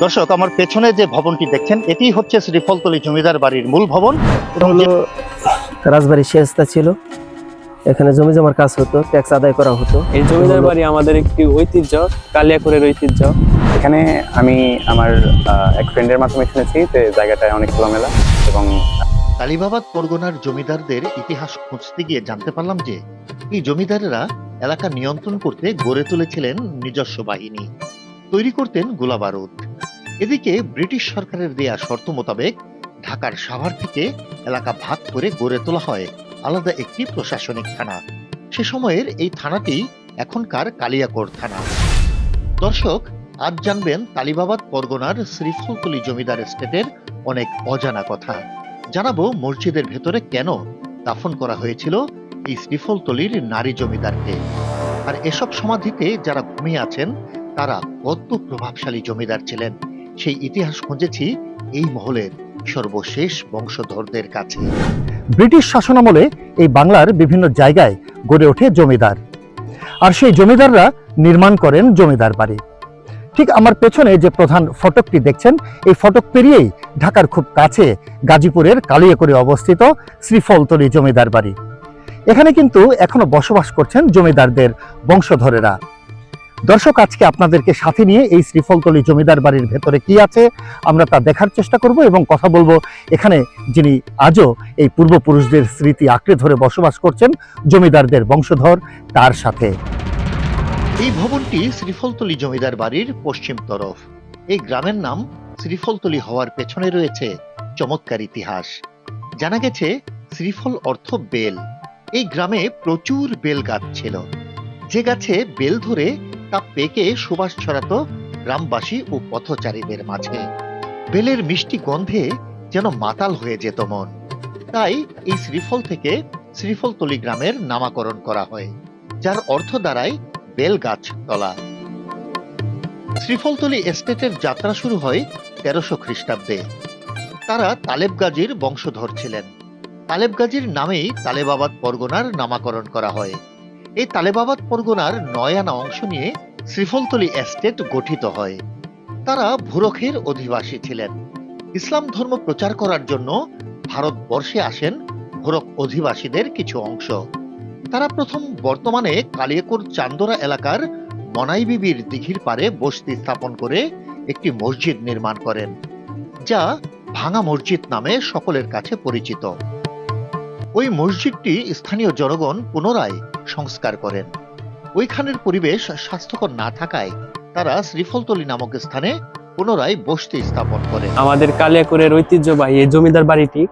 দর্শক আমার পেছনে যে ভবনটি দেখছেন এটি হচ্ছে শ্রীফলতলী জমিদার বাড়ির মূল ভবন। এবং হলো রাজবাড়ির শেষতা ছিল। এখানে জমি জমার কাজ হতো ট্যাক্স আদায় করা হতো। এই জমিদার বাড়ি আমাদের একটি ঐতিহ্য কালিয়াকুরের ঐতিহ্য। এখানে আমি আমার আহ, এক ফ্রেন্ডের মাধ্যমে শুনেছি যে জায়গাটায় অনেক খোলামেলা এবং তালিবাবাদ পরগনার জমিদারদের ইতিহাস খুঁজতে গিয়ে জানতে পারলাম যে এই জমিদারেরা এলাকা নিয়ন্ত্রণ করতে গড়ে তুলেছিলেন নিজস্ব বাহিনী। তৈরি করতেন গোলাবারুদ। এদিকে ব্রিটিশ সরকারের দেয়া শর্ত মোতাবেক ঢাকার সাভার থেকে এলাকা ভাগ করে গড়ে তোলা হয় আলাদা একটি প্রশাসনিক থানা। সে সময়ের এই থানাটি এখনকার কালিয়াকোর থানা। দর্শক, আজ জানবেন তালিবাবাদ পরগনার শ্রীফলতলী জমিদার স্টেটের অনেক অজানা কথা। জানাব মসজিদের ভেতরে কেন দাফন করা হয়েছিল এই শ্রীফলতলির নারী জমিদারকে। আর এসব সমাধিতে যারা ঘুমিয়ে আছেন, তারা কত প্রভাবশালী জমিদার ছিলেন। সেই ইতিহাস খুঁজেছি এই মহলের সর্বশেষ বংশধরদের কাছে। ব্রিটিশ শাসনামলে এই বাংলার বিভিন্ন জায়গায় গড়ে ওঠে জমিদার। আর সেই জমিদাররা নির্মাণ করেন জমিদার বাড়ি। ঠিক আমার পেছনে যে প্রধান ফটকটি দেখছেন, এই ফটক পেরিয়েই ঢাকার খুব কাছে গাজীপুরের কালিয়াকুড়ে অবস্থিত শ্রীফলতলী জমিদার বাড়ি। এখানে কিন্তু এখনও বসবাস করছেন জমিদারদের বংশধরেরা। দর্শক, আজকে আপনাদেরকে সাথে নিয়ে এই শ্রীফলতলী জমিদার বাড়ির ভেতরে কি আছে আমরা তা দেখার চেষ্টা করব এবং কথা বলব এখানে যিনি আজও এই পূর্বপুরুষদের স্মৃতি আঁকড়ে ধরে বসবাস করছেন, জমিদারদের বংশধর, তার সাথে। এই ভবনটি শ্রীফলতলী জমিদার বাড়ির পশ্চিম তরফ। এই গ্রামের নাম শ্রীফলতলি হওয়ার পেছনে রয়েছে চমৎকার ইতিহাস। জানা গেছে, শ্রীফল অর্থ বেল। এই গ্রামে প্রচুর বেল গাছ ছিল। যে গাছে বেল ধরে তা পেকে সুবাস ছড়াতো গ্রামবাসী ও পথচারীদের মাঝে। বেলের মিষ্টি গন্ধে যেন মাতাল হয়ে যেত মন। তাই এই শ্রীফল থেকে শ্রীফলতলী গ্রামের নামাকরণ করা হয়, যার অর্থ দাঁড়ায় বেল গাছ তলা। শ্রীফলতলী এস্টেটের যাত্রা শুরু হয় তেরোশো খ্রিস্টাব্দে। তারা তালেব গাজীর বংশধর ছিলেন। তালেব গাজীর নামেই তালেবাবাদ পরগনার নামাকরণ করা হয়। এই তালেবাবাদ পরগনার নয় আনা অংশ নিয়ে শ্রীফলতলী এস্টেট গঠিত হয়। তারা ভুরখের অধিবাসী ছিলেন। ইসলাম ধর্ম প্রচার করার জন্য ভারতবর্ষে আসেন ভুরক অধিবাসীদের কিছু অংশ। তারা প্রথম বর্তমানে কালিয়াকুর চান্দোরা এলাকার মনাই বিবির দিঘির পারে বসতি স্থাপন করে একটি মসজিদ নির্মাণ করেন, যা ভাঙা মসজিদ নামে সকলের কাছে পরিচিত। ওই মসজিদটি স্থানীয় জনগণ পুনরায় সংস্কার করেন। ওইখানের পরিবেশ স্বাস্থ্যকর না থাকায় তারা শ্রীফলতলী নামক স্থানে পুনরায় বসতি স্থাপন করেন। আমাদের কালিয়াকুরের ঐতিহ্যবাহী এই জমিদার বাড়িটি,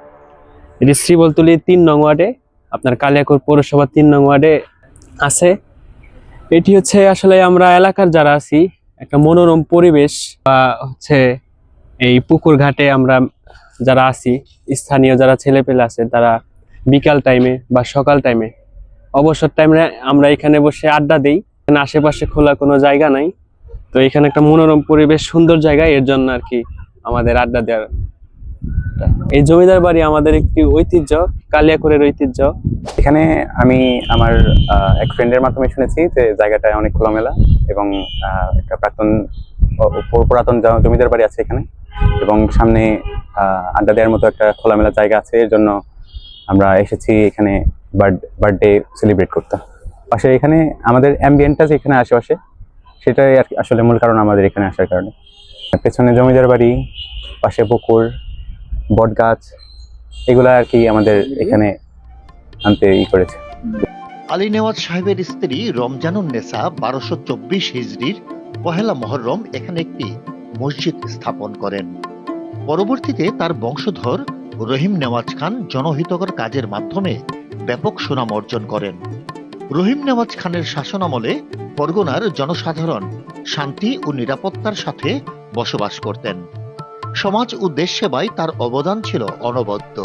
এটি শ্রীবলতলি তিন নং ওয়ার্ডে, আপনার কালিয়াকুর পৌরসভা তিন নং ওয়ার্ডে আছে। এটি হচ্ছে আসলে আমরা এলাকার যারা আছি, একটা মনোরম পরিবেশ বা হচ্ছে এই পুকুর ঘাটে আমরা যারা আছি, স্থানীয় যারা ছেলেপেলে আছে, তারা বিকাল টাইমে বা সকাল টাইমে অবসর টাইমে আমরা এখানে বসে আড্ডা দিই। এখানে আশেপাশে খোলা কোনো জায়গা নাই। তো এখানে একটা মনোরম পরিবেশ, সুন্দর জায়গা, এর জন্য আর কি আমাদের আড্ডা দেওয়ার। এই জমিদার বাড়ি আমাদের একটি ঐতিহ্য, কালিয়াকুরের ঐতিহ্য। এখানে আমি আমার এক ফ্রেন্ডের মাধ্যমে শুনেছি যে জায়গাটায় অনেক খোলামেলা এবং একটা প্রাক্তন পুরাতন জমিদার বাড়ি আছে এখানে এবং সামনে আড্ডা দেওয়ার মতো একটা খোলামেলা জায়গা আছে। এর জন্য আমরা এসেছি এখানে বার্থডে সেলিব্রেট করতে পাশে এখানে আমাদের অ্যাম্বিয়েন্টটা যেখানে আশেপাশে, সেটাই আর আসলে মূল কারণ আমাদের এখানে আসার কারণে। পেছনে জমিদার বাড়ি, পাশে পুকুর বট গাছ এগুলা আর কি আমাদের এখানে আনতে ই করেছে। আলী নেওয়াজ সাহেবের স্ত্রী রমজানুন নেসা বারোশো চব্বিশ হিজড়ির পহেলা মহরম এখানে একটি মসজিদ স্থাপন করেন। পরবর্তীতে তার বংশধর রহিম নেওয়াজ খান জনহিতকর কাজের মাধ্যমে ব্যাপক সুনাম অর্জন করেন। রহিম নেওয়াজ খানের শাসনামলে পরগনার জনসাধারণ শান্তি ও নিরাপত্তার সাথে বসবাস করতেন। সমাজ ও দেশ সেবায় তার অবদান ছিল অনবদ্য।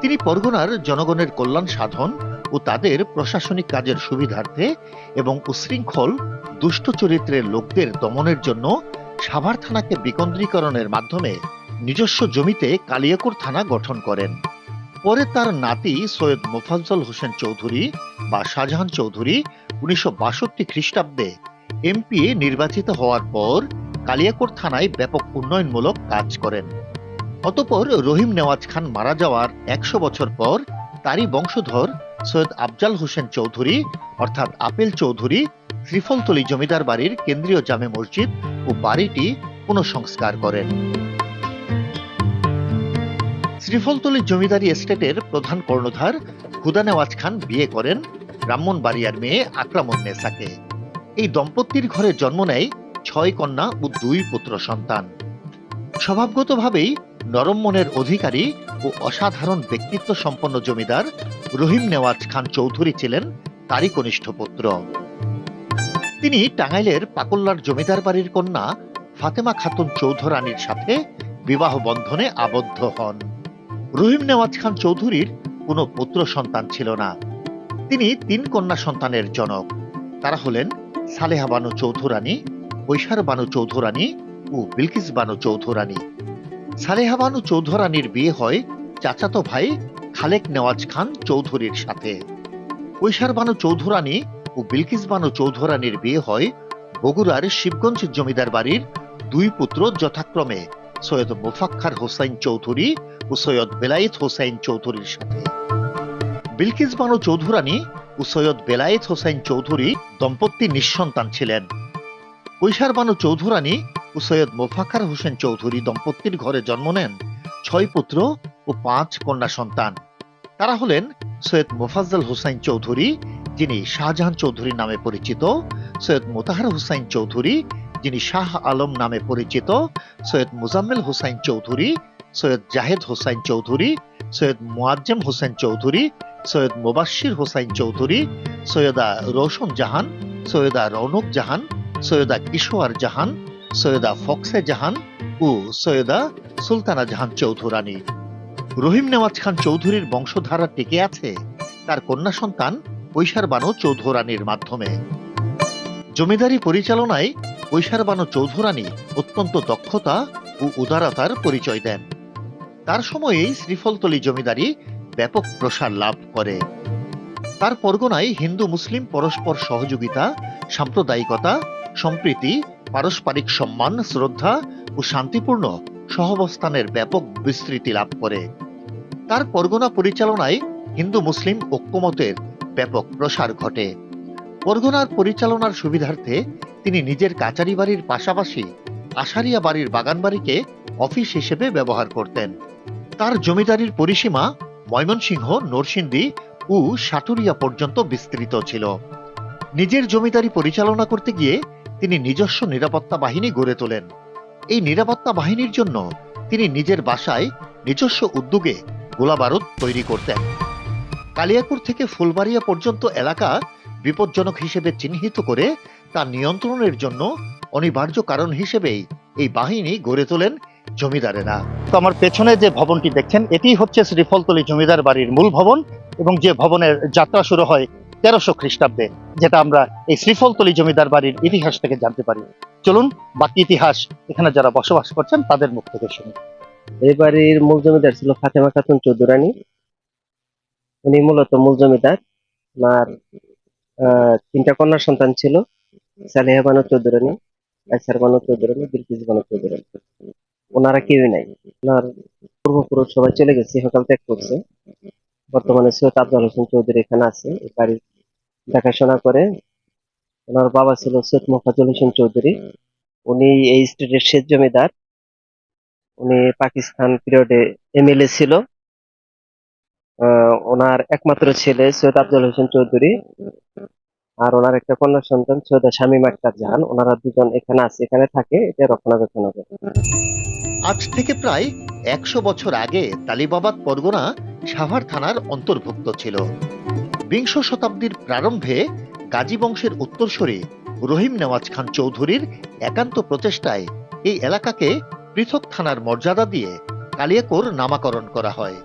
তিনি পরগনার জনগণের কল্যাণ সাধন ও তাদের প্রশাসনিক কাজের সুবিধার্থে এবং উশৃঙ্খল, দুষ্ট চরিত্রের লোকদের দমনের জন্য সাভার থানাকে বিকেন্দ্রীকরণের মাধ্যমে নিজস্ব জমিতে কালিয়াকুর থানা গঠন করেন। পরে তার নাতি সৈয়দ মোফাজ্জল হোসেন চৌধুরী বা শাহজাহান চৌধুরী উনিশশো বাষট্টি খ্রিস্টাব্দে এমপি নির্বাচিত হওয়ার পর কালিয়াকোট থানায় ব্যাপক উন্নয়নমূলক কাজ করেন। অতপর রহিম নেওয়াজ খান মারা যাওয়ার একশো বছর পর তারই বংশধর সৈয়দ আফজাল হোসেন চৌধুরী অর্থাৎ আপেল চৌধুরী শ্রীফলতলী জমিদার বাড়ির কেন্দ্রীয় জামে মসজিদ ও বাড়িটি পুনঃসংস্কার করেন। শ্রীফলতলী জমিদারি এস্টেটের প্রধান কর্ণধার হুদা নেওয়াজ খান বিয়ে করেন ব্রাহ্মণ ব্রাহ্মণবাড়িয়ার মেয়ে আকরামুন নেসাকে। এই দম্পতির ঘরে জন্ম নেয় ছয় কন্যা ও দুই পুত্র সন্তান। স্বভাবগতভাবেই নরম মনের অধিকারী ও অসাধারণ ব্যক্তিত্ব সম্পন্ন জমিদার রহিম নেওয়াজ খান চৌধুরী ছিলেন তারই কনিষ্ঠ পুত্র। তিনি টাঙ্গাইলের পাকল্লার জমিদার বাড়ির কন্যা ফাতেমা খাতুন চৌধুরানীর সাথে বিবাহ বন্ধনে আবদ্ধ হন। রহিম নেওয়াজ খান চৌধুরীর কোনো পুত্র সন্তান ছিল না। তিনি তিন কন্যা সন্তানের জনক। তারা হলেন সালেহা বানু চৌধুরানী ঐশার বানু চৌধুরানী ও বিলকিস বানু চৌধুরানী। সালেহা বানু চৌধুরানীর বিয়ে হয় চাচাতো ভাই খালেক নেওয়াজ খান চৌধুরীর সাথে। ঐশার বানু চৌধুরানী ও বিলকিস বানু চৌধুরানীর বিয়ে হয় বগুড়ার শিবগঞ্জ জমিদার বাড়ির দুই পুত্র যথাক্রমে। সৈয়দ মুফাক্খার হোসাইন চৌধুরী ও সৈয়দ বেলায়েত হোসাইন চৌধুরীর সাথে। বিলকিস বানু চৌধুরানী ও সৈয়দ বেলায়েত হোসাইন চৌধুরী দম্পতি নিঃসন্তান ছিলেন। কৈশার বানু চৌধুরানী ও সৈয়দ মোফাখার হোসেন চৌধুরী দম্পতির ঘরে জন্ম নেন, ছয় পুত্র ও পাঁচ কন্যা সন্তান। তারা হলেন সৈয়দ মোফাজ্জল হোসাইন চৌধুরী, যিনি শাহজাহান চৌধুরী নামে পরিচিত, সৈয়দ মোতাহার হোসাইন চৌধুরী যিনি শাহ আলম নামে পরিচিত, সৈয়দ মুজাম্মেল হোসাইন চৌধুরী, সৈয়দ জাহেদ হোসাইন চৌধুরী, সৈয়দ মুয়াজ্জেম হোসেন চৌধুরী, সৈয়দ মুবাশির হোসাইন চৌধুরী, সৈয়দা রোশন জাহান, সৈয়দা রৌনক জাহান, সৈয়দা কিশোয়ার জাহান, সৈয়দা ফক্সে জাহান ও সৈয়দা সুলতানা জাহান চৌধুরানী। রহিম নেওয়াজ খান চৌধুরীর বংশধারা টিকে আছে তার কন্যা সন্তান কৈশার বানু চৌধুরানীর মাধ্যমে। জমিদারি পরিচালনায় কৈশার বানু চৌধুরানী অত্যন্ত দক্ষতা ও উদারতার পরিচয় দেন। তার সময়েই শ্রীফলতলী জমিদারি ব্যাপক প্রসার লাভ করে। তার পরগনায় হিন্দু মুসলিম পরস্পর সহযোগিতা, সাম্প্রদায়িকতা, সম্প্রীতি, পারস্পরিক সম্মান, শ্রদ্ধা ও শান্তিপূর্ণ সহাবস্থানের ব্যাপক বিস্তৃতি লাভ করে। তার পরগনা পরিচালনায় হিন্দু মুসলিম ঐক্যমতের ব্যাপক প্রসার ঘটে। পরগনার পরিচালনার সুবিধার্থে তিনি নিজের কাচারি বাড়ির পাশাপাশি আশারিয়া বাড়ির বাগান বাড়িকে অফিস হিসেবে ব্যবহার করতেন। তার জমিদারির পরিসীমা ময়মনসিংহ, নরসিংদী ও সাটুরিয়া পর্যন্ত বিস্তৃত ছিল। নিজের জমিদারি পরিচালনা করতে গিয়ে তিনি নিজস্ব নিরাপত্তা বাহিনী গড়ে তোলেন। এই নিরাপত্তা বাহিনীর জন্য তিনি নিজের বাসায় নিজস্ব উদ্যোগে গোলাবারুদ তৈরি করতেন। কালিয়াকুর থেকে ফুলবাড়িয়া পর্যন্ত এলাকা বিপজ্জনক হিসেবে চিহ্নিত করে তা নিয়ন্ত্রণের জন্য অনিবার্য কারণ হিসেবেই এই বাহিনী গড়ে তোলেন জমিদারেরা। তো আমার পেছনে যে ভবনটি দেখছেন এটি হচ্ছে শ্রীফলতলী জমিদার বাড়ির মূল ভবন এবং যে ভবনের যাত্রা শুরু হয় তেরোশো খ্রিস্টাব্দে, যেটা আমরা এই শ্রীফলতলী জমিদার বাড়ির ইতিহাস থেকে জানতে পারি। চলুন, বাকি ইতিহাস এখানে যারা বসবাস করছেন, তাদের মুখ থেকে শুনি। এই বাড়ির মূল জমিদার ছিল ফাতেমা খাতুন চৌধুরানী। উনি মূলত মূল জমিদার। ওনার তিনটা কন্যা সন্তান ছিল, সালেহা বানু চৌধুরানী, আইসার বানু চৌধুরানী, বিলকিস বানু চৌধুরানী। ওনারা কেউই নাই। ওনার পূর্বপুরুষ সবাই চলে গেছে সকাল ত্যাগ করছে। বর্তমানে সৈয়দ আফজাল হোসেন চৌধুরী এখানে আছে বাড়ির দেখাশোনা করে। ওনার বাবা ছিল সৈয়দ মোফাজুল হোসেন চৌধুরী। উনি এই স্টেটের শেষ জমিদার। উনি পাকিস্তান পিরিয়ডে এমএলএ ছিল। ওনার একমাত্র ছেলে সৈয়দ আফজল হোসেন চৌধুরী আর ওনার একটা কন্যা সন্তান সৈয়দা শামীম আক্তার জাহান। ওনারা দুজন এখানে আছে, এখানে থাকে, এটা রক্ষণাবেক্ষণ করে আজ থেকে প্রায় একশো বছর আগে তালিবাবাদ পরগনা সাভার থানার অন্তর্ভুক্ত ছিল। বিংশ শতাব্দীর প্রারম্ভে গাজী বংশের উত্তরসূরি রহিম নেওয়াজ খান চৌধুরীর একান্ত প্রচেষ্টায় এই এলাকাকে পৃথক থানার মর্যাদা দিয়ে কালিয়াকোর নামাকরণ করা হয়।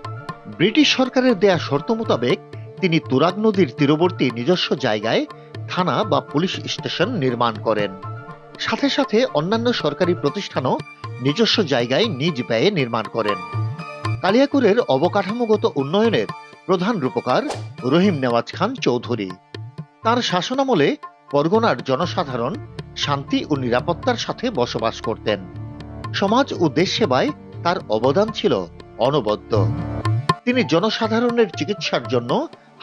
ব্রিটিশ সরকারের দেয়া শর্ত মোতাবেক তিনি তুরাগ নদীর তীরবর্তী নিজস্ব জায়গায় থানা বা পুলিশ স্টেশন নির্মাণ করেন। সাথে সাথে অন্যান্য সরকারি প্রতিষ্ঠানও নিজস্ব জায়গায় নিজ ব্যয়ে নির্মাণ করেন। কালিয়াকুরের অবকাঠামোগত উন্নয়নের প্রধান রূপকার রহিম নেওয়াজ খান চৌধুরী। তার শাসনামলে পরগনার জনসাধারণ শান্তি ও নিরাপত্তার সাথে বসবাস করতেন। সমাজ ও দেশ সেবায় তার অবদান ছিল অনবদ্য। তিনি জনসাধারণের চিকিৎসার জন্য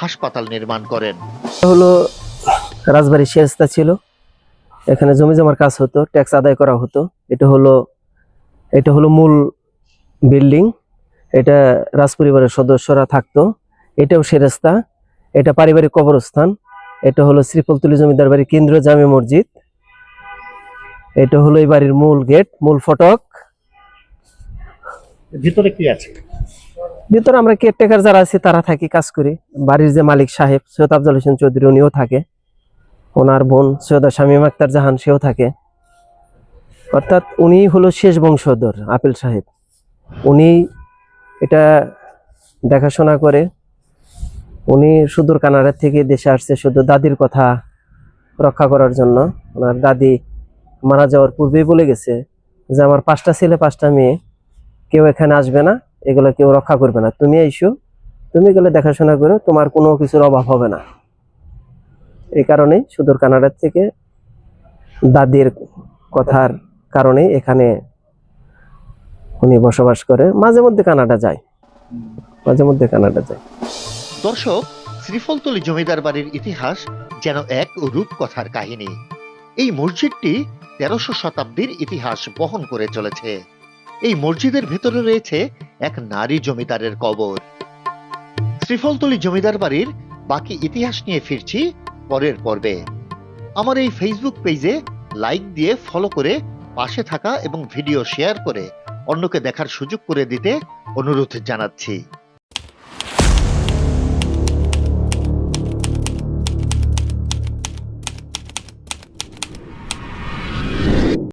হাসপাতাল নির্মাণ করেন। এটা হলো রাজবাড়ির শেরস্তা ছিল। এখানে জমি জমার কাজ হতো ট্যাক্স আদায় করা হতো। এটা হলো এটা হলো মূল বিল্ডিং। এটা রাজপরিবারের সদস্যরা থাকতো। এটাও সেরেস্তা এটা পারিবারিক কবরস্থান। এটা হলো শ্রীফলতুলি জমিদার বাড়ির কেন্দ্রীয় জামে মসজিদ। এটা হলো এই বাড়ির মূল গেট মূল ফটক। ভিতরে কি আছে? ভিতরে আমরা কেয়ারটেকার যারা আছি, তারা থাকি, কাজ করি। বাড়ির যে মালিক সাহেব, সৈয়দ আফজাল হোসেন চৌধুরী, উনিও থাকে। ওনার বোন সৈয়দ শামীম আক্তার জাহান, সেও থাকে। অর্থাৎ উনি হলো শেষ বংশধর আপেল সাহেব। উনি এটা দেখাশোনা করে। উনি সুদূর কানাডা থেকে দেশে আসছে শুধু দাদির কথা রক্ষা করার জন্য। ওনার দাদি মারা যাওয়ার পূর্বেই বলে গেছে যে, আমার পাঁচটা ছেলে, পাঁচটা মেয়ে, কেউ এখানে আসবে না। এগুলো কেউ রক্ষা করবে না। তুমি আইসো তুমি এগুলো দেখাশোনা করো, তোমার কোনো কিছুর অভাব হবে না। এই কারণেই সুদূর কানাডার থেকে দাদির কথার কারণে এখানে উনি বসবাস করে। মাঝে মধ্যে কানাডা যায়। মাঝে মধ্যে কানাডা যায়। দর্শক, শ্রীফলতলি জমিদার বাড়ির ইতিহাস যেন এক রূপকথার কাহিনী। এই মসজিদটি তেরোশো শতাব্দীর ইতিহাস বহন করে চলেছে। এই মসজিদের ভেতরে রয়েছে এক নারী জমিদারের কবর। শ্রীফলতলি জমিদার বাড়ির বাকি ইতিহাস নিয়ে ফিরছি পরের পর্বে। আমার এই ফেসবুক পেজে লাইক দিয়ে ফলো করে পাশে থাকা এবং ভিডিও শেয়ার করে অন্যকে দেখার সুযোগ করে দিতে অনুরোধ জানাচ্ছি।